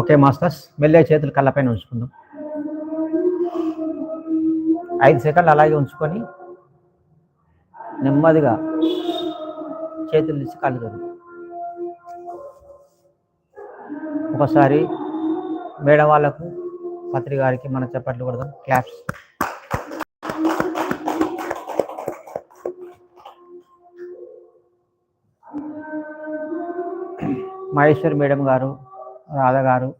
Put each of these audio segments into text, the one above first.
Okay masters. మెల్లే చేతులు కళ్ళపైన ఉంచుకుందాం. ఐదు సెకండ్లు అలాగే ఉంచుకొని నెమ్మదిగా చేతులు తీసి కళ్ళు తెరువు ఒకసారి మేడం వాళ్ళకు పత్రి గారికి మనం చప్పట్లు కొడదాం. క్లాప్స్ మహేశ్వర్ మేడం గారు రాధగారు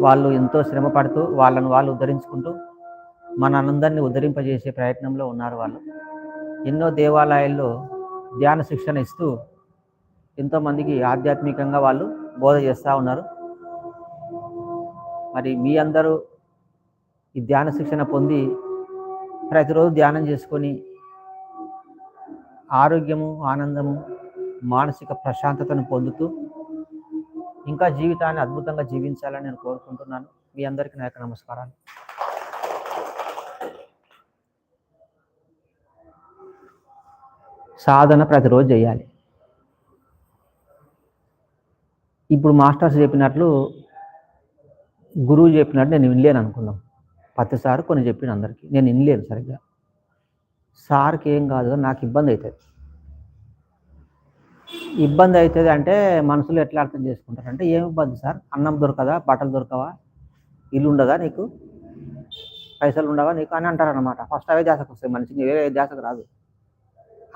వాళ్ళు ఎంతో శ్రమ పడుతూ వాళ్ళను వాళ్ళు ఉద్ధరించుకుంటూ మనందరినీ ఉద్ధరింపజేసే ప్రయత్నంలో ఉన్నారు వాళ్ళు. ఎన్నో దేవాలయాల్లో ధ్యాన శిక్షణ ఇస్తూ ఎంతోమందికి ఆధ్యాత్మికంగా వాళ్ళు బోధ చేస్తూ ఉన్నారు. మరి మీ అందరూ ఈ ధ్యాన శిక్షణ పొంది ప్రతిరోజు ధ్యానం చేసుకొని ఆరోగ్యము ఆనందము మానసిక ప్రశాంతతను పొందుతూ ఇంకా జీవితాన్ని అద్భుతంగా జీవించాలని నేను కోరుకుంటున్నాను. మీ అందరికీ నా యొక్క నమస్కారాలు. సాధన ప్రతిరోజు చేయాలి. ఇప్పుడు మాస్టర్స్ చెప్పినట్లు గురువు చెప్పినట్టు నేను వినలేను అనుకున్నాం. ప్రతిసారి కొన్ని చెప్పిన అందరికీ. నేను వినలేను సరిగ్గా. సార్కి ఏం కాదు నాకు ఇబ్బంది అవుతుంది. ఇబ్బంది అవుతుంది అంటే మనసులో ఎట్లా అర్థం చేసుకుంటారు? అంటే ఏం ఇబ్బంది సార్? అన్నం దొరకదా? బట్టలు దొరకవా? ఇల్లు ఉండదా నీకు? పైసలు ఉండవా నీకు? అని అంటారు అనమాట ఫస్ట్ అవే ధ్యాసకు వస్తాయి మనిషికి. వేరే ధ్యాసకు రాదు.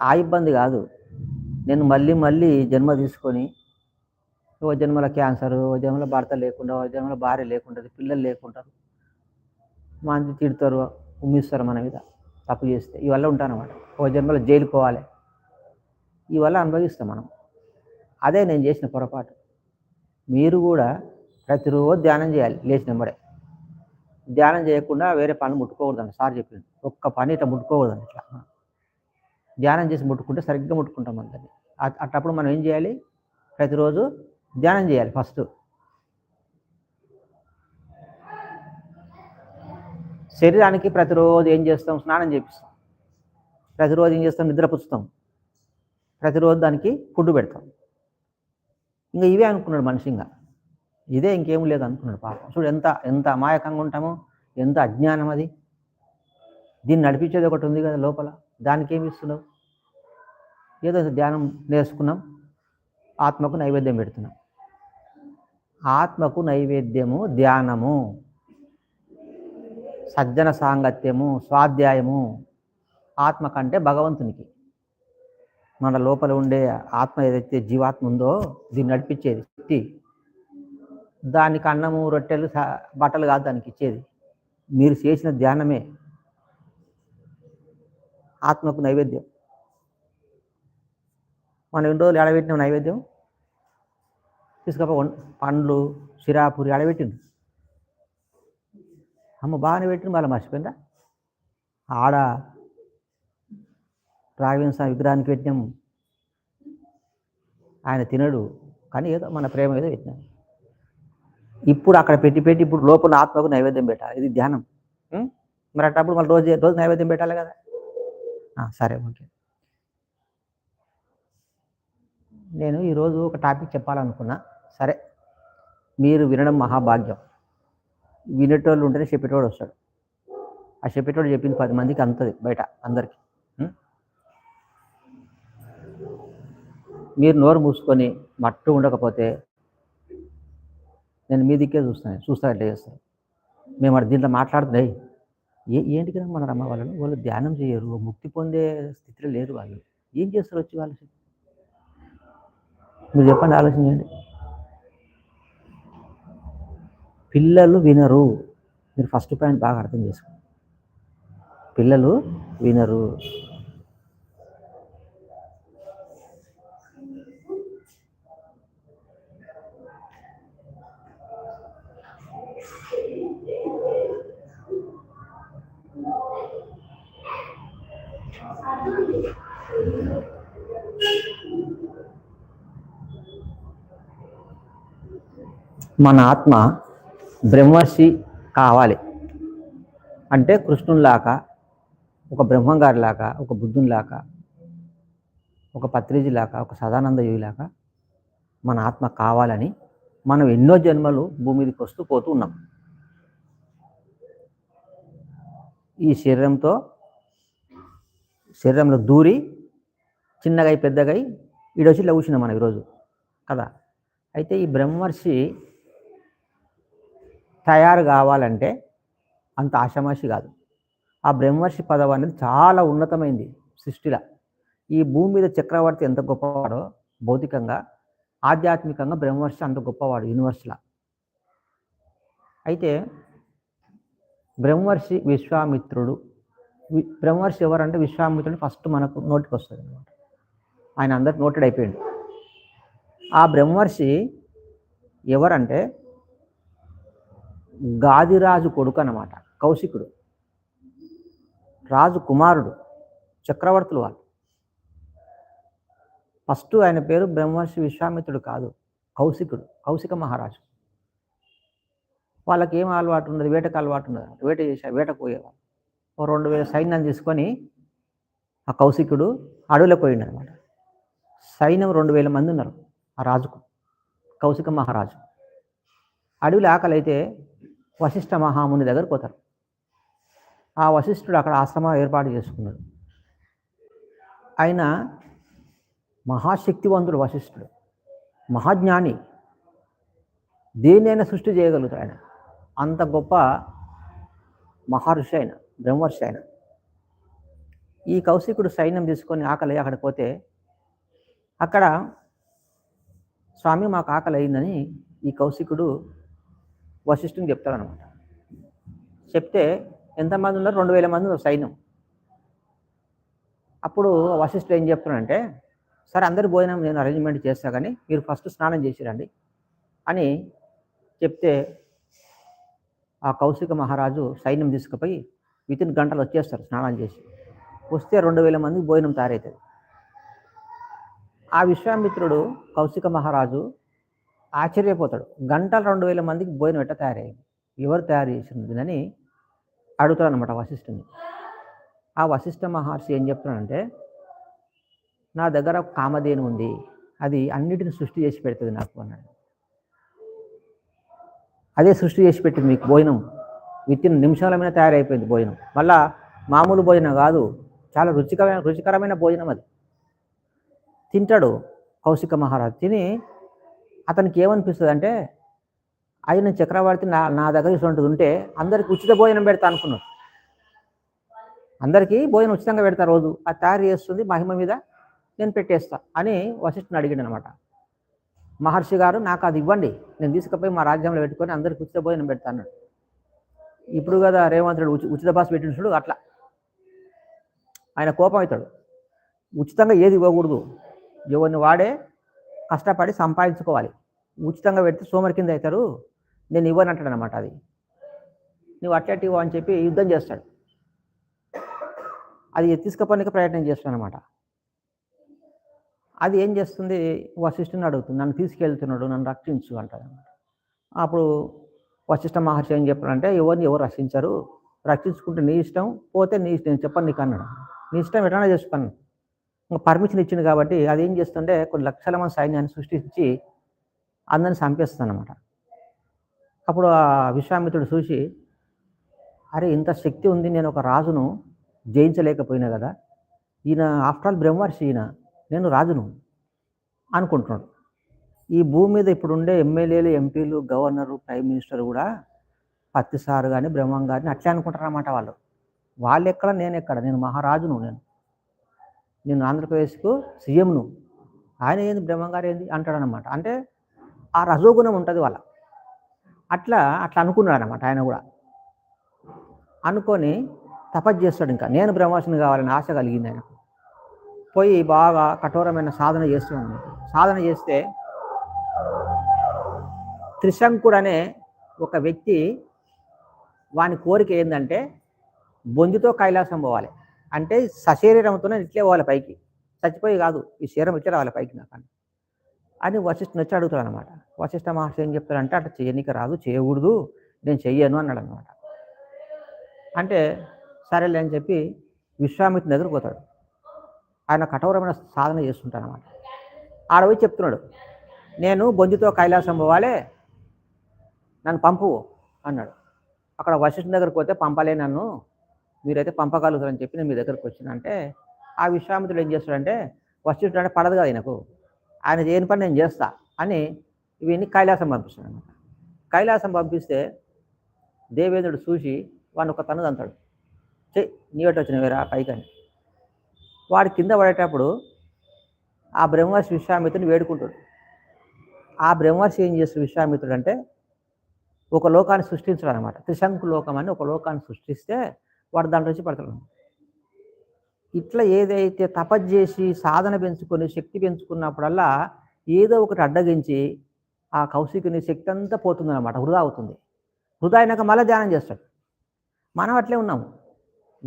ఆ ఇబ్బంది కాదు. నేను మళ్ళీ మళ్ళీ జన్మ తీసుకొని ఓ జన్మల క్యాన్సర్ ఓ జన్మల భర్త లేకుండా ఓ జన్మల భార్య లేకుంటుంది పిల్లలు లేకుంటారు. మంది తిడతారు ఉమ్మిస్తారు మన మీద. తప్పు చేస్తే. ఇవల్ల ఉంటానమాట ఓ జన్మలో జైలు పోవాలి. ఇవల్ల అనుభవిస్తాం మనం. అదే నేను చేసిన పొరపాటు. మీరు కూడా ప్రతిరోజు ధ్యానం చేయాలి లేచిన ధ్యానం చేయకుండా వేరే పని ముట్టుకోకూడదండి సార్ చెప్పింది. ఒక్క పని ఇట్లా ముట్టుకోకూడదండి ఇట్లా. ధ్యానం చేసి ముట్టుకుంటే సరిగ్గా ముట్టుకుంటాం అందరినీ. అట్- అట్టప్పుడు మనం ఏం చేయాలి? ప్రతిరోజు ధ్యానం చేయాలి ఫస్ట్. శరీరానికి ప్రతిరోజు ఏం చేస్తాం? స్నానం చేపిస్తాం. ప్రతిరోజు ఏం చేస్తాం? నిద్రపుచ్చుతాం ప్రతిరోజు దానికి ఫుడ్ పెడతాం. ఇంకా ఇవే అనుకున్నాడు మనిషి ఇంకా. ఇదే ఇంకేం లేదు అనుకున్నాడు పాపం. చూడు ఎంత ఎంత అమాయకంగా ఉంటామో ఎంత అజ్ఞానం అది. దీన్ని నడిపించేది ఒకటి ఉంది కదా లోపల. దానికి ఏమి ఇస్తున్నావు? ఏదో ధ్యానం నేర్చుకున్నాం. ఆత్మకు నైవేద్యం పెడుతున్నాం. ఆత్మకు నైవేద్యము ధ్యానము. సజ్జన సాంగత్యము స్వాధ్యాయము. ఆత్మ కంటే భగవంతునికి. మన లోపల ఉండే ఆత్మ ఏదైతే జీవాత్మ ఉందో దీన్ని నడిపించేది శక్తి. దానికి అన్నము రొట్టెలు బట్టలు కాదు దానికి ఇచ్చేది. మీరు చేసిన ధ్యానమే ఆత్మకు నైవేద్యం. మనం ఎన్ని రోజులు ఎడబెట్టిన నైవేద్యం? తీసుకపో పండ్లు సిరాపురి ఎడబెట్టింది అమ్మ బాగానే పెట్టింది మళ్ళీ మర్చిపోయిందా? ఆడ రాఘవేంద్ర స్వామి విగ్రహానికి పెట్టినాం. ఆయన తినడు కానీ ఏదో మన ప్రేమ ఏదో పెట్టినాం. ఇప్పుడు అక్కడ పెట్టి పెట్టి ఇప్పుడు లోపల ఆత్మకు నైవేద్యం పెట్టాలి. ఇది ధ్యానం? మరి అట్టప్పుడు మళ్ళీ రోజు రోజు నైవేద్యం పెట్టాలి కదా. సరే ఓకే. నేను ఈరోజు ఒక టాపిక్ చెప్పాలనుకున్నా. సరే మీరు వినడం మహాభాగ్యం. వినేటోళ్ళు ఉంటేనే చెప్పేటోడు వస్తాడు. ఆ చెప్పేటోడు చెప్పింది పది మందికి అంతది బయట అందరికి. మీరు నోరు మూసుకొని మట్టు ఉండకపోతే నేను మీ దిక్కే చూస్తాను చూస్తా ఎట్లా చేస్తాను మేము అక్కడ దీంట్లో మాట్లాడుతున్నాయి ఏ ఏంటికి రమ్మన్నారు అమ్మ వాళ్ళను? వాళ్ళు ధ్యానం చేయరు ముక్తి పొందే స్థితిలో లేరు వాళ్ళు. ఏం చేస్తారు వచ్చి వాళ్ళు మీరు చెప్పండి ఆలోచన చేయండి. పిల్లలు వినరు. మీరు ఫస్ట్ పాయింట్ బాగా అర్థం చేసుకోండి పిల్లలు వినరు. మన ఆత్మ బ్రహ్మర్షి కావాలి. అంటే కృష్ణునిలాగా ఒక బ్రహ్మంగారిలాగా ఒక బుద్ధునిలాగా ఒక పత్రిజిలాగా ఒక సదానంద యోగిలాగా మన ఆత్మ కావాలని మనం ఎన్నో జన్మలు భూమిదికి వస్తూ పోతూ ఉన్నాం. ఈ శరీరంతో శరీరంలో దూరి చిన్నగా పెద్దగా ఈడొచ్చి ఇలా కూర్చున్నాం మనం ఈరోజు. కదా? అయితే ఈ బ్రహ్మర్షి తయారు కావాలంటే అంత ఆషమాషి కాదు. ఆ బ్రహ్మర్షి పదవి అనేది చాలా ఉన్నతమైంది సృష్టిలో. ఈ భూమి మీద చక్రవర్తి ఎంత గొప్పవాడో భౌతికంగా ఆధ్యాత్మికంగా బ్రహ్మర్షి అంత గొప్పవాడు యూనివర్స్లో. అయితే బ్రహ్మర్షి విశ్వామిత్రుడు బ్రహ్మర్షి ఎవరంటే విశ్వామిత్రుడు ఫస్ట్ మనకు నోటికి వస్తుంది అనమాట ఆయన అందరికి నోటెడ్ అయిపోయింది ఆ బ్రహ్మర్షి ఎవరంటే గాదిరాజు కొడుకు అనమాట కౌశికుడు. రాజు కుమారుడు చక్రవర్తులు వాళ్ళు. ఫస్ట్ ఆయన పేరు బ్రహ్మర్షి విశ్వామిత్రుడు కాదు కౌశికుడు కౌశిక మహారాజు. వాళ్ళకి ఏం అలవాటు ఉన్నది వేటకు అలవాటు ఉన్నది వేట చేసే వేటకు పోయేవాళ్ళు. ఓ రెండు వేల సైన్యాన్ని తీసుకొని ఆ కౌశికుడు అడవిలో పోయిండు అనమాట సైన్యం రెండు వేల మంది ఉన్నారు ఆ రాజుకు కౌశిక మహారాజు. అడవిలో ఆకలి అయితే వశిష్ఠ మహాముని దగ్గరకు పోతారు. ఆ వశిష్ఠుడు అక్కడ ఆశ్రమం ఏర్పాటు చేసుకున్నాడు. ఆయన మహాశక్తివంతుడు వశిష్ఠుడు మహాజ్ఞాని. దేన్నైనా సృష్టి చేయగలుగుతాడు ఆయన. అంత గొప్ప మహర్షి ఆయన బ్రహ్మర్షి ఆయన. ఈ కౌశికుడు సైన్యం తీసుకొని ఆకలి అక్కడికి పోతే అక్కడ స్వామి మాకు ఆకలి అయిందని ఈ కౌశికుడు వశిష్ఠుని చెప్తాడనమాట. చెప్తే ఎంతమంది ఉన్నారు? రెండు వేల మంది సైన్యం. అప్పుడు వశిష్ఠుడు ఏం చెప్తున్నాడంటే సరే అందరి భోజనం నేను అరేంజ్మెంట్ చేస్తా కానీ మీరు ఫస్ట్ స్నానం చేసిరండి అని చెప్తే ఆ కౌశిక మహారాజు సైన్యం తీసుకుపోయి విత్ ఇన్ గంటలు వచ్చేస్తారు స్నానం చేసి. వస్తే రెండు వేల మంది భోజనం తయారవుతుంది ఆ విశ్వామిత్రుడు కౌశిక మహారాజు ఆశ్చర్యపోతాడు. గంటలు రెండు వేల మందికి భోజనం ఎట్ట తయారయ్యింది? ఎవరు తయారు చేసినది అని అడుగుతాడు అనమాట వశిష్ఠుని. ఆ వశిష్ఠ మహర్షి ఏం చెప్తున్నాడంటే నా దగ్గర కామధేను ఉంది అది అన్నిటిని సృష్టి చేసి పెడుతుంది నాకు అన్నాడు. అదే సృష్టి చేసి పెట్టింది మీకు భోజనం. విత్ ఇన్ నిమిషాల మీద తయారైపోయింది భోజనం. మళ్ళా మామూలు భోజనం కాదు చాలా రుచికరమైన రుచికరమైన భోజనం అది. తింటాడు కౌశిక మహారాజ్. తిని అతనికి ఏమనిపిస్తుంది అంటే ఆయన చక్రవర్తి నా నా దగ్గర ఇటువంటిది ఉంటే అందరికి ఉచిత భోజనం పెడతా అనుకున్నాడు. అందరికీ భోజనం ఉచితంగా పెడతా రోజు. అది తయారు చేస్తుంది మహిమ మీద నేను పెట్టేస్తా అని వశిష్ఠుని అడిగాడు అనమాట మహర్షి గారు నాకు అది ఇవ్వండి. నేను తీసుకుపోయి మా రాజ్యంలో పెట్టుకొని అందరికి ఉచిత భోజనం పెడతా అన్నాడు. ఇప్పుడు కదా రేవంత్ రెడ్డి ఉచి ఉచిత బాస్ పెట్టినప్పుడు అట్లా. ఆయన కోపం అవుతాడు. ఉచితంగా ఏది ఇవ్వకూడదు. ఎవరిని వాడే కష్టపడి సంపాదించుకోవాలి. ఉచితంగా పెడితే సోమరి కింద అవుతారు. నేను ఇవ్వను అంటాడు అనమాట అది. నువ్వు అట్లాంటి ఇవ్వు అని చెప్పి యుద్ధం చేస్తాడు. అది తీసుకుపోనికి ప్రయత్నం చేస్తాడు అనమాట అది ఏం చేస్తుంది? వశిష్ఠుని అడుగుతుంది. నన్ను తీసుకెళ్తున్నాడు నన్ను రక్షించు అంటాడు అనమాట అప్పుడు వశిష్ఠ మహర్షి ఏం చెప్పాడంటే ఎవరిని ఎవరు రక్షించారు? రక్షించుకుంటే నీ ఇష్టం పోతే నీ ఇష్టం. నేను చెప్పను నీకు అన్నాడు. నీ ఇష్టం ఎట్లా చేసుకున్నాను పర్మిషన్ ఇచ్చింది కాబట్టి అది ఏం చేస్తుంటే కొన్ని లక్షల మంది సైన్యాన్ని సృష్టించి అందరిని చంపేస్తుందన్నమాట. అప్పుడు ఆ విశ్వామిత్రుడు చూసి అరే ఇంత శక్తి ఉంది నేను ఒక రాజును జయించలేకపోయినా కదా ఈయన ఆఫ్టర్ ఆల్ బ్రహ్మర్షి ఈయన నేను రాజును అనుకుంటున్నాడు. ఈ భూమి మీద ఇప్పుడు ఉండే ఎమ్మెల్యేలు ఎంపీలు గవర్నరు ప్రైమ్ మినిస్టర్ కూడా పత్తి సారు కానీ బ్రహ్మం గారిని అట్లే అనుకుంటారన్నమాట వాళ్ళు. వాళ్ళు ఎక్కడ నేను ఎక్కడ నేను మహారాజును నేను నేను ఆంధ్రప్రదేశ్కు సీఎంను. ఆయన ఏంది బ్రహ్మం గారు ఏంది అంటాడనమాట అంటే ఆ రజోగుణం ఉంటుంది వాళ్ళ. అట్లా అట్లా అనుకున్నాడు అనమాట ఆయన కూడా. అనుకొని తపస్సు చేస్తాడు ఇంకా. నేను బ్రహ్మాసుని కావాలని ఆశ కలిగింది ఆయనకు పోయి బాగా కఠోరమైన సాధన చేస్తున్నాను సాధన చేస్తే త్రిశంకుడు అనే ఒక వ్యక్తి వాని కోరిక ఏంటంటే బొందితో కైలాసం పోవాలి. అంటే సశరీరంతోనే ఇట్లే పోవాలి పైకి. చచ్చిపోయి కాదు ఈ శరీరం ఇట్లే రావాలి పైకి నాకు అని. అని వశిష్ఠుని వచ్చి అడుగుతాడు అనమాట వశిష్ఠ మహర్షి ఏం చెప్తాడంటే అట్లా చేయనీకి రాదు చేయకూడదు నేను చెయ్యను అన్నాడు అనమాట అంటే సరేలే అని చెప్పి విశ్వామిత్రుని దగ్గర పోతాడు. ఆయన కఠోరమైన సాధన చేస్తుంటాడు అనమాట ఆడ చెప్తున్నాడు నేను బొంజితో కైలాసం పోవాలి నన్ను పంపు అన్నాడు. అక్కడ వశిష్ఠుని దగ్గరికి పోతే పంపలే నన్ను మీరైతే పంపగలుగుతారని చెప్పి నేను మీ దగ్గరికి వచ్చినంటే ఆ విశ్వామిత్రుడు ఏం చేస్తాడంటే వశిష్ఠుడు అంటే పడదు కదా ఆయనకు ఆయన దేని పని నేను చేస్తా అని ఇవన్నీ కైలాసం పంపిస్తాడు అనమాట కైలాసం పంపిస్తే దేవేంద్రుడు చూసి వాడిని ఒక తను అంటాడు. చెయ్యి నీవటి వచ్చిన వేరా పైకని. వాడి కింద పడేటప్పుడు ఆ బ్రహ్మర్షి విశ్వామిత్రుని వేడుకుంటాడు. ఆ బ్రహ్మర్షి ఏం చేస్తాడు విశ్వామిత్రుడు అంటే ఒక లోకాన్ని సృష్టించడం అనమాట త్రిశంకు లోకం అని ఒక లోకాన్ని సృష్టిస్తే వాడు దాంట్లో వచ్చి పడతాడు. ఇట్లా ఏదైతే తపస్సు చేసి సాధన పెంచుకొని శక్తి పెంచుకున్నప్పుడల్లా ఏదో ఒకటి అడ్డగించి ఆ కౌశికుని శక్తి అంతా పోతుంది అనమాట వృధా అవుతుంది. వృధా అయినాక మళ్ళీ ధ్యానం చేస్తాడు. మనం అట్లే ఉన్నాము.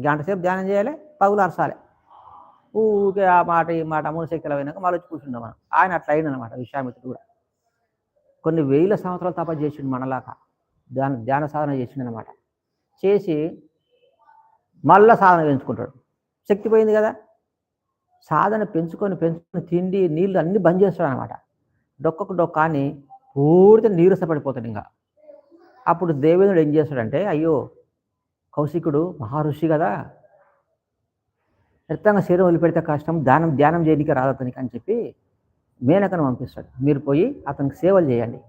గంట సేపు ధ్యానం చేయాలి పగులు అరసాలి. ఊరికే ఆ మాట ఈ మాట మూడు శక్తులు అయినాక మళ్ళీ వచ్చి కూర్చుంటాం మనం. ఆయన అట్లా అయిందనమాట విశ్వామిత్రుడు కూడా. కొన్ని వేల సంవత్సరాలు తపస్సు చేసిండు మనలాగా. ధ్యాన ధ్యాన సాధన చేసిండు అనమాట చేసి మళ్ళా సాధన పెంచుకుంటాడు. శక్తి పోయింది కదా? సాధన పెంచుకొని పెంచుకొని తిండి నీళ్ళు అన్నీ బంద్ చేస్తాడు అనమాట డొక్కకు డొక్క అని పూర్తి నీరసపడిపోతాడు ఇంకా. అప్పుడు దేవేంద్రుడు ఏం చేస్తాడంటే అయ్యో కౌశికుడు మహర్షి కదా. వ్యర్థంగా శరీరం వదిలిపెడితే కష్టం ధ్యానం ధ్యానం చేయడానికి రాదు అతనికి అని చెప్పి మేనకను పంపిస్తాడు. మీరు పోయి అతనికి సేవలు చేయండి.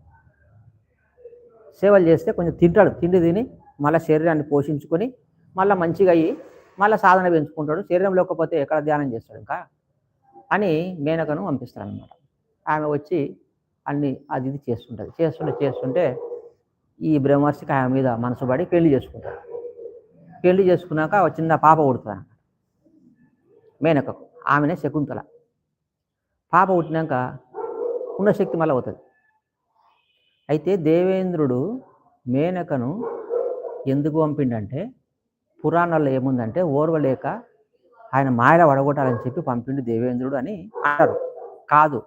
సేవలు చేస్తే కొంచెం తింటాడు. తిండి తిని మళ్ళీ శరీరాన్ని పోషించుకొని మళ్ళీ మంచిగా అయ్యి మళ్ళీ సాధన పెంచుకుంటాడు శరీరం లేకపోతే ఎక్కడ ధ్యానం చేస్తాడు ఇంకా? అని మేనకను పంపిస్తాడనమాట ఆమె వచ్చి అన్ని అది ఇది చేస్తుంటుంది. చేస్తుంటే చేస్తుంటే ఈ బ్రహ్మర్షికి ఆమె మీద మనసు పడి పెళ్ళి చేసుకుంటాడు. పెళ్ళి చేసుకున్నాక చిన్న పాప పుడుతుంది అన్నమాట మేనకకు. ఆమెనే శకుంతల. పాప పుట్టినాక ఉన్న శక్తి మళ్ళీ అవుతుంది అయితే దేవేంద్రుడు మేనకను ఎందుకు పంపిండంటే పురాణాల్లో ఏముందంటే ఓర్వలేక ఆయన మాయల వడగొట్టాలని చెప్పి పంపిండు దేవేంద్రుడు అని అంటారు. కాదు.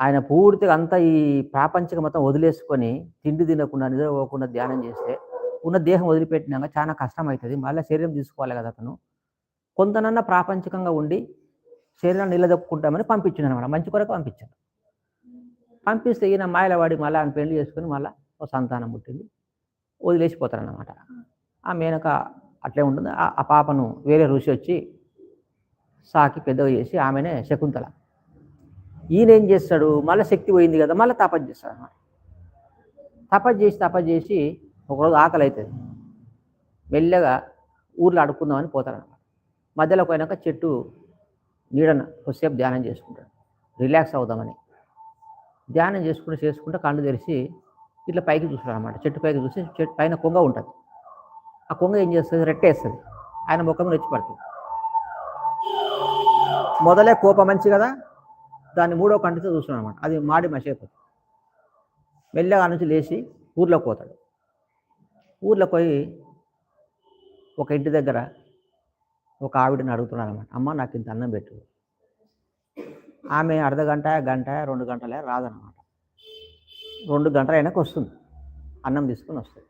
ఆయన పూర్తిగా అంతా ఈ ప్రాపంచిక మొత్తం వదిలేసుకొని తిండి తినకుండా నిద్రపోకుండా ధ్యానం చేస్తే ఉన్న దేహం వదిలిపెట్టినాక చాలా కష్టం అవుతుంది మళ్ళీ శరీరం తీసుకోవాలి కదా అతను. కొంతనన్నా ప్రాపంచికంగా ఉండి శరీరాన్ని నిలదొక్కుంటామని పంపించిండు అనమాట మంచి కొరకు పంపించాడు. పంపిస్తే ఈయన మాయల వాడి మళ్ళీ ఆయన పెళ్ళి చేసుకుని మళ్ళీ ఓ సంతానం పుట్టింది. వదిలేసిపోతారన్నమాట. ఆ మేనక అట్లే ఉంటుంది. ఆ- పాపను వేరే ఋషి వచ్చి సాకి పెద్దగా చేసి ఆమెనే శకుంతల. ఈయన ఏం చేస్తాడు? మళ్ళీ శక్తి పోయింది కదా మళ్ళీ తపస్సు చేస్తాడు అనమాట తపస్సు చేసి తపస్సు చేసి ఒకరోజు ఆకలి అవుతుంది మెల్లగా ఊర్లో అడుక్కుందామని పోతాడనమాట మధ్యలో పోయినాక చెట్టు నీడన కొద్దిసేపు ధ్యానం చేసుకుంటాడు. రిలాక్స్ అవుదామని. ధ్యానం చేసుకుంటూ చేసుకుంటూ కళ్ళు తెరిచి ఇట్లా పైకి చూస్తాడు అనమాట చెట్టు పైకి చూసి చెట్టు పైన కొంగ ఉంటుంది. ఆ కొంగ ఏం చేస్తుంది? రెట్టేస్తుంది. ఆయన ముఖం రెచ్చి పడుతుంది. మొదలే కోపం మంచి కదా? దాన్ని మూడో కంటితో చూస్తున్నాడు అనమాట అది మాడి మసైపోతుంది మెల్లగా నుంచి లేచి ఊర్లోకి పోతాడు. ఊర్లోకి పోయి ఒక ఇంటి దగ్గర ఒక ఆవిడని అడుగుతున్నాడు అనమాట అమ్మ నాకు ఇంత అన్నం పెట్టు. ఆమె అర్ధ గంట గంట రెండు గంటలే రాదనమాట రెండు గంటల అయినాక వస్తుంది. అన్నం తీసుకుని వస్తుంది.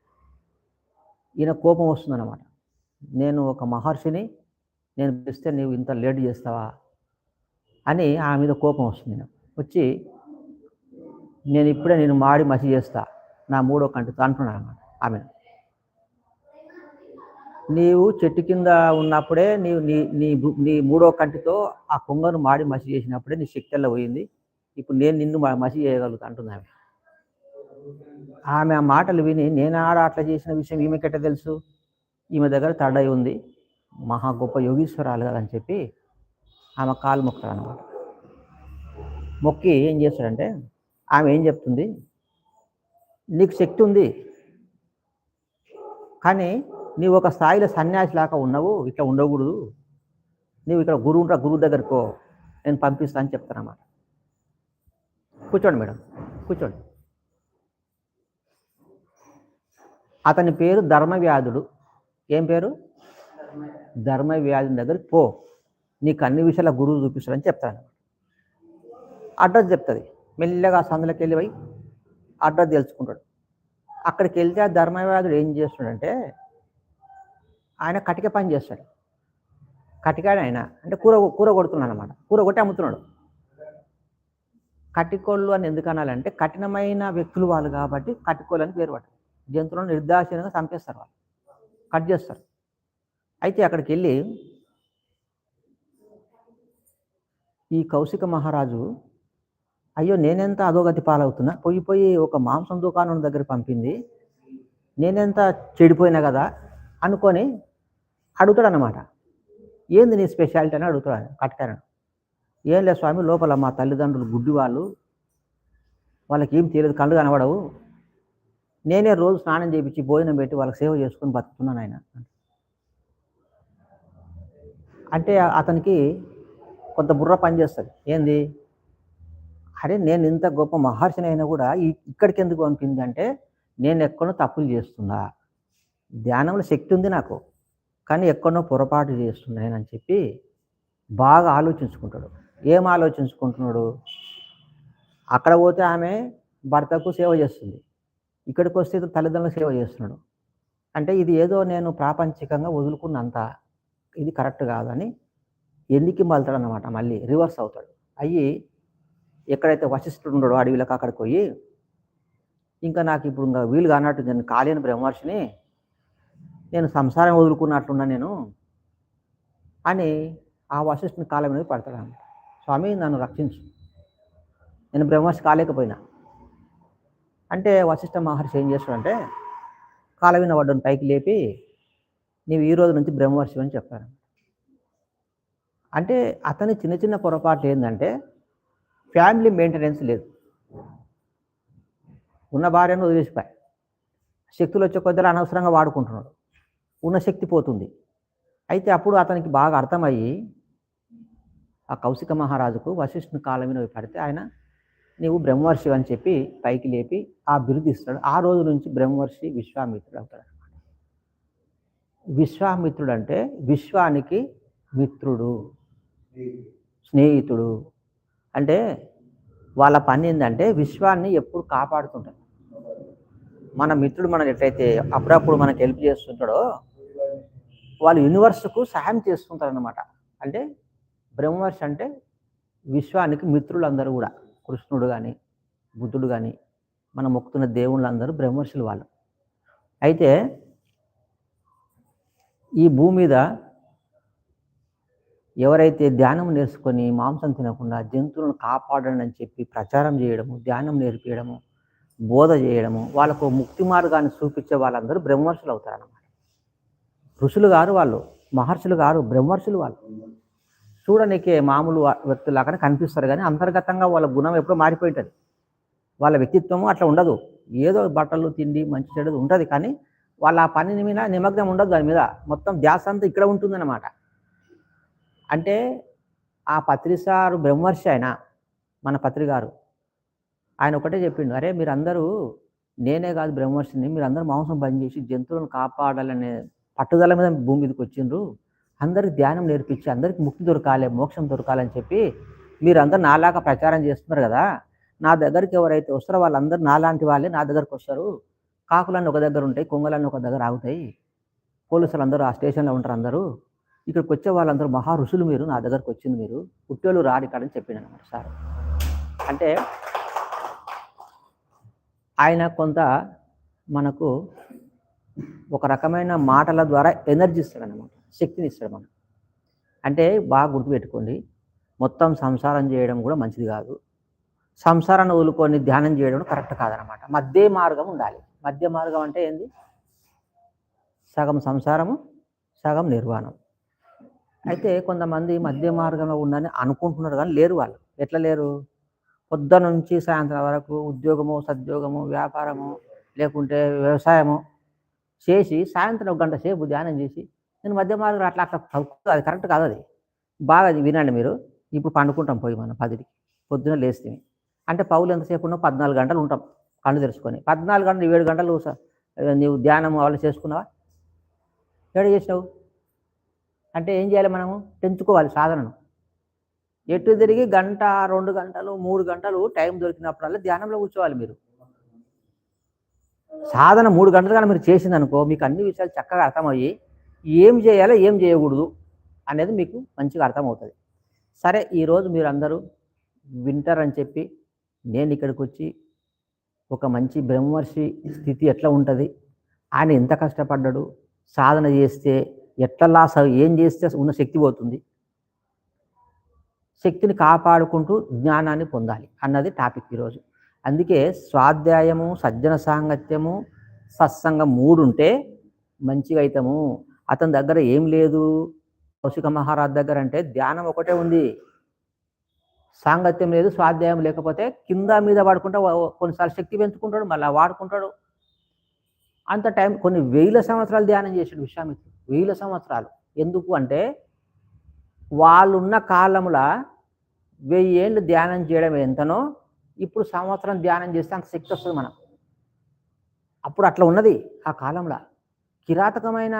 ఈయన కోపం వస్తుందన్నమాట. నేను ఒక మహర్షిని నేను పిలిస్తే నీవు ఇంత లేట్ చేస్తావా? అని ఆమె మీద కోపం వస్తుంది నాకు వచ్చి నేను ఇప్పుడే నేను మాడి మసి చేస్తా నా మూడో కంటితో అంటున్నాను అన్నమాట ఆమె. నీవు చెట్టు కింద ఉన్నప్పుడే నీవు నీ నీ నీ మూడో కంటితో ఆ కొంగను మాడి మసి చేసినప్పుడే నీ శక్తి పోయింది. ఇప్పుడు నేను నిన్ను మ- మసి చేయగలుగుతా అంటుంది ఆమె ఆ మాటలు విని నేను ఆడ అట్లా చేసిన విషయం ఈమెకెట్ట తెలుసు? ఈమె దగ్గర తడై ఉంది. మహా గొప్ప యోగీశ్వరాలు కదని చెప్పి ఆమె కాలు మొక్కుతాడు అనమాట మొక్కి ఏం చేస్తాడంటే ఆమె ఏం చెప్తుంది? నీకు శక్తి ఉంది. కానీ నీవు ఒక స్థాయిలో సన్యాసి లాగా ఉన్నావు. ఇట్లా ఉండకూడదు. నీవు ఇక్కడ గురువు ఉంటా గురువు దగ్గరకో నేను పంపిస్తాను అని చెప్తానన్నమాట కూర్చోండి మేడం. కూర్చోండి. అతని పేరు ధర్మవ్యాధుడు. ఏం పేరు? ధర్మవ్యాధుని దగ్గరికి పో. నీకు అన్ని విషయాల గురువు చూపిస్తాడని చెప్తాను అడ్రస్ చెప్తుంది. మెల్లగా సందులోకి వెళ్ళి పోయి అడ్రస్ తెలుసుకుంటాడు. అక్కడికి వెళ్తే ఆ ధర్మవ్యాధుడు ఏం చేస్తున్నాడంటే ఆయన కటిక పని చేస్తాడు. కటికాడు ఆయన. అంటే కూర కూర కొడుతున్నాడు అనమాట కూర కొట్టి అమ్ముతున్నాడు. కటికోళ్ళు అని ఎందుకు అనాలంటే కఠినమైన వ్యక్తులు వాళ్ళు కాబట్టి కటికోళ్ళు అని పేరు పట్టారు జంతువులను నిర్దాక్షిణ్యంగా చంపేస్తారు వాళ్ళు. కట్ చేస్తారు. అయితే అక్కడికి వెళ్ళి ఈ కౌశిక మహారాజు అయ్యో నేనెంత అధోగతి పాలవుతున్నా? పోయి పోయి ఒక మాంసం దుకాణం దగ్గర పంపింది. నేనెంత చెడిపోయినా కదా? అనుకొని అడుగుతాడు అనమాట ఏంది నీ స్పెషాలిటీ? అని అడుగుతాడు. కట్టారని ఏం లేదు స్వామి లోపల మా తల్లిదండ్రులు గుడ్డి వాళ్ళు వాళ్ళకి ఏం తెలియదు కళ్ళు కనబడవు. నేనే రోజు స్నానం చేయించి భోజనం పెట్టి వాళ్ళకి సేవ చేసుకొని బతుకుతున్నాను ఆయన. అంటే అతనికి కొంత బుర్ర పనిచేస్తుంది. ఏంది? అరే నేను ఇంత గొప్ప మహర్షిని అయినా కూడా ఇక్కడికి ఎందుకు పంపింది అంటే నేను ఎక్కడో తప్పులు చేస్తున్నా. ధ్యానంలో శక్తి ఉంది నాకు. కానీ ఎక్కడో పొరపాటు చేస్తున్నాయని చెప్పి బాగా ఆలోచించుకుంటాడు. ఏం ఆలోచించుకుంటున్నాడు? అక్కడ పోతే ఆమె భర్తకు సేవ చేస్తుంది. ఇక్కడికి వస్తే తల్లిదండ్రులు సేవ చేస్తున్నాడు. అంటే ఇది ఏదో నేను ప్రాపంచికంగా వదులుకున్నంత ఇది కరెక్ట్ కాదని ఎందుకు మళ్తాడు అనమాట మళ్ళీ రివర్స్ అవుతాడు. అయ్యి ఎక్కడైతే వశిష్ఠుడు ఉండడో అడవిలోకి అక్కడికి పోయి ఇంకా నాకు ఇప్పుడు ఇంకా వీలు కానట్టు నేను కాలేని బ్రహ్మర్షిని నేను సంసారం వదులుకున్నట్లున్నా నేను అని ఆ వశిష్ఠుని కాలం మీద పడతాడు అన్నమాట స్వామి నన్ను రక్షించు. నేను బ్రహ్మర్షి కాలేకపోయినా. అంటే వశిష్ఠ మహర్షి ఏం చేస్తాడంటే కాలవిన వడ్డను పైకి లేపి నీవు ఈ రోజు నుంచి బ్రహ్మవర్షివని చెప్పారు. అంటే అతని చిన్న చిన్న పొరపాట్లు ఏంటంటే ఫ్యామిలీ మెయింటెనెన్స్ లేదు. ఉన్న భార్యను వదిలేసిపోయి. శక్తులు వచ్చే కొద్దిగా అనవసరంగా వాడుకుంటున్నాడు. ఉన్న శక్తి పోతుంది. అయితే అప్పుడు అతనికి బాగా అర్థమయ్యి ఆ కౌశిక మహారాజుకు వశిష్ఠుని కాలం మీద పడితే ఆయన నీవు బ్రహ్మర్షి అని చెప్పి పైకి లేపి ఆ బిరుదు ఇస్తాడు ఆ రోజు నుంచి బ్రహ్మర్షి విశ్వామిత్రుడు అవుతాడు అనమాట విశ్వామిత్రుడు అంటే విశ్వానికి మిత్రుడు స్నేహితుడు. అంటే వాళ్ళ పని ఏంటంటే విశ్వాన్ని ఎప్పుడు కాపాడుతుంటారు మన మిత్రుడు మనం ఎట్లయితే అప్పుడప్పుడు మనకు హెల్ప్ చేస్తుంటాడో వాళ్ళు యూనివర్స్కు సహాయం చేస్తుంటారు అనమాట అంటే బ్రహ్మవర్షి అంటే విశ్వానికి మిత్రులందరూ కూడా. కృష్ణుడు కానీ బుద్ధుడు కానీ మనం మొక్కుతున్న దేవుళ్ళందరూ బ్రహ్మర్షులు వాళ్ళు. అయితే ఈ భూమి మీద ఎవరైతే ధ్యానం నేర్చుకొని మాంసం తినకుండా జంతువులను కాపాడండి అని చెప్పి ప్రచారం చేయడము ధ్యానం నేర్పించడము బోధ చేయడము వాళ్ళకు ముక్తి మార్గాన్ని చూపించే వాళ్ళందరూ బ్రహ్మర్షులు అవుతారన్నమాట. ఋషులు గారు వాళ్ళు మహర్షులు గారు బ్రహ్మర్షులు వాళ్ళు. చూడనికే మామూలు వ్యక్తులాగానే కనిపిస్తారు కానీ అంతర్గతంగా వాళ్ళ గుణం ఎప్పుడో మారిపోయింటుంది. వాళ్ళ వ్యక్తిత్వము అట్లా ఉండదు. ఏదో బట్టలు తిండి మంచి చెడు ఉంటుంది కానీ వాళ్ళ ఆ పని మీద నిమగ్నం ఉండదు దాని మీద. మొత్తం ధ్యాస అంతా ఇక్కడ ఉంటుందన్నమాట. అంటే ఆ పత్రిసారు బ్రహ్మర్షి ఆయన మన పత్రిగారు ఆయన ఒకటే చెప్పిండు అరే మీరందరూ నేనే కాదు బ్రహ్మర్షిని మీరందరూ మాంసం పనిచేసి చేసి జంతువులను కాపాడాలనే పట్టుదల మీద భూమి మీదకి వచ్చిండ్రు. అందరికి ధ్యానం నేర్పించి అందరికి ముక్తి దొరకాలి మోక్షం దొరకాలని చెప్పి మీరందరూ నాలాగా ప్రచారం చేస్తున్నారు కదా. నా దగ్గరికి ఎవరైతే వస్తారో వాళ్ళందరూ నాలాంటి వాళ్ళే నా దగ్గరకు వస్తారు. కాకులన్నీ ఒక దగ్గర ఉంటాయి కొంగలన్నీ ఒక దగ్గర ఆగుతాయి. పోలీసులు అందరూ ఆ స్టేషన్లో ఉంటారు అందరూ. ఇక్కడికి వచ్చే వాళ్ళందరూ మహా ఋషులు మీరు నా దగ్గరకు వచ్చింది మీరు. పుట్టేళ్ళు రాడు ఇక్కడ అని చెప్పిండు అనమాట సార్. అంటే ఆయన కొంత మనకు ఒక రకమైన మాటల ద్వారా ఎనర్జీ ఇస్తాడనమాట శక్తిని ఇస్తాడు మనకు. అంటే బాగా గుర్తుపెట్టుకోండి మొత్తం సంసారం చేయడం కూడా మంచిది కాదు. సంసారాన్ని వదులుకొని ధ్యానం చేయడం కరెక్ట్ కాదనమాట మధ్య మార్గం ఉండాలి. మధ్య మార్గం అంటే ఏంది? సగం సంసారము సగం నిర్వాణం. అయితే కొంతమంది మధ్య మార్గంలో ఉందని అనుకుంటున్నారు కానీ లేరు వాళ్ళు. ఎట్లా లేరు? పొద్దు నుంచి సాయంత్రం వరకు ఉద్యోగము సద్యోగము వ్యాపారము లేకుంటే వ్యవసాయము చేసి సాయంత్రం ఒక గంట సేపు ధ్యానం చేసి నేను మధ్య మార్గం అట్లా అట్లా తక్కువ అది కరెక్ట్ కాదు అది. బాగా అది వినండి మీరు. ఇప్పుడు పండుకుంటాం పోయి మనం పదికి పొద్దున లేస్తే అంటే పౌలు ఎంతసేపు ఉన్నావు పద్నాలుగు గంటలు ఉంటాం కళ్ళు తెరుచుకొని. పద్నాలుగు గంటలు ఏడు గంటలు నీవు ధ్యానం వాళ్ళు చేసుకున్నావా? ఏడు చేసినావు? అంటే ఏం చేయాలి మనము? పెంచుకోవాలి సాధనను. ఎటు తిరిగి గంట రెండు గంటలు మూడు గంటలు టైం దొరికినప్పుడల్లా ధ్యానంలో కూర్చోవాలి మీరు. సాధన మూడు గంటలు కానీ మీరు చేసిందనుకో మీకు అన్ని విషయాలు చక్కగా అర్థమయ్యి ఏం చేయాలో ఏం చేయకూడదు అనేది మీకు మంచిగా అర్థమవుతుంది. సరే ఈరోజు మీరు అందరూ వింటారని చెప్పి నేను ఇక్కడికి వచ్చి ఒక మంచి బ్రహ్మర్షి స్థితి ఎట్లా ఉంటుంది? ఆయన ఎంత కష్టపడ్డాడు? సాధన చేస్తే ఎట్లా లాస్ ఏం చేస్తే ఉన్న శక్తి పోతుంది? శక్తిని కాపాడుకుంటూ జ్ఞానాన్ని పొందాలి అన్నది టాపిక్ ఈరోజు. అందుకే స్వాధ్యాయము సజ్జన సాంగత్యము సత్సంగం మూడు ఉంటే మంచిగా అవుతాము అతని దగ్గర ఏం లేదు. కౌశిక మహారాజ్ దగ్గర అంటే ధ్యానం ఒకటే ఉంది. సాంగత్యం లేదు స్వాధ్యాయం లేకపోతే కింద మీద వాడుకుంటా కొన్నిసార్లు శక్తి పెంచుకుంటాడు మళ్ళీ వాడుకుంటాడు. అంత టైం కొన్ని వేల సంవత్సరాలు ధ్యానం చేసాడు విశ్వామిత్రుడు. వేల సంవత్సరాలు. ఎందుకు అంటే వాళ్ళున్న కాలంలో వెయ్యి ఏళ్ళు ధ్యానం చేయడం ఎంతనో ఇప్పుడు సంవత్సరం ధ్యానం చేస్తే అంత శక్తి వస్తుంది మనం అప్పుడు అట్లా ఉన్నది ఆ కాలంలో. కిరాతకమైన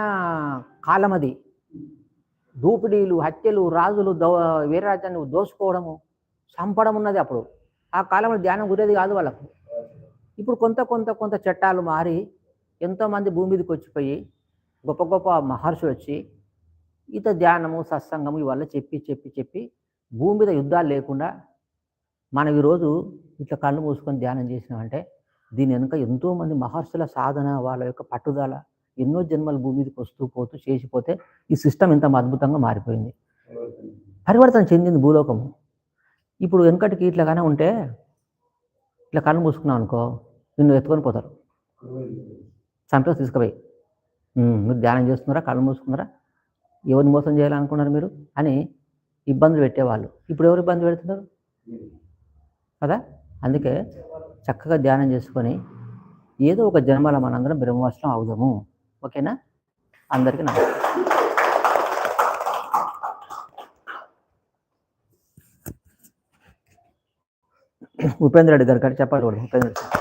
కాలం అది. దూపిడీలు హత్యలు రాజులు దో వేరే రాజ్యాన్ని దోసుకోవడము చంపడం ఉన్నది అప్పుడు. ఆ కాలంలో ధ్యానం గురేది కాదు వాళ్ళకు. ఇప్పుడు కొంత కొంత కొంత చట్టాలు మారి ఎంతోమంది భూమి మీదకి వచ్చిపోయి గొప్ప గొప్ప మహర్షులు వచ్చి ఈత ధ్యానము సత్సంగము ఇవల్ల చెప్పి చెప్పి చెప్పి భూమి మీద యుద్ధాలు లేకుండా మనం ఈరోజు ఇట్లా కళ్ళు మూసుకొని ధ్యానం చేసినామంటే దీని వెనుక ఎంతోమంది మహర్షుల సాధన వాళ్ళ యొక్క పట్టుదల ఎన్నో జన్మలు భూమి మీదకి వస్తూ పోతూ చేసిపోతే ఈ సిస్టమ్ ఇంత అద్భుతంగా మారిపోయింది. పరివర్తన చెందింది భూలోకము ఇప్పుడు వెనకటికి ఇట్లాగానే ఉంటే ఇట్లా కళ్ళు మూసుకున్నావు అనుకో నిన్ను ఎత్తుకొని పోతారు. చంపేసి తీసుకుపోయి. మీరు ధ్యానం చేస్తున్నారా? కళ్ళు మూసుకున్నారా? ఎవరిని మోసం చేయాలనుకున్నారు మీరు? అని ఇబ్బందులు పెట్టేవాళ్ళు. ఇప్పుడు ఎవరు ఇబ్బంది పెడుతున్నారు? కదా? అందుకే చక్కగా ధ్యానం చేసుకొని ఏదో ఒక జన్మల మనందరం బ్రహ్మవస్త్రం అవుదాము. ఓకేనా? అందరికీ నమస్కారం. ఉపేంద్ర రెడ్డి గారు గారు చెప్పాలి కూడా ఉపేంద్ర రెడ్డి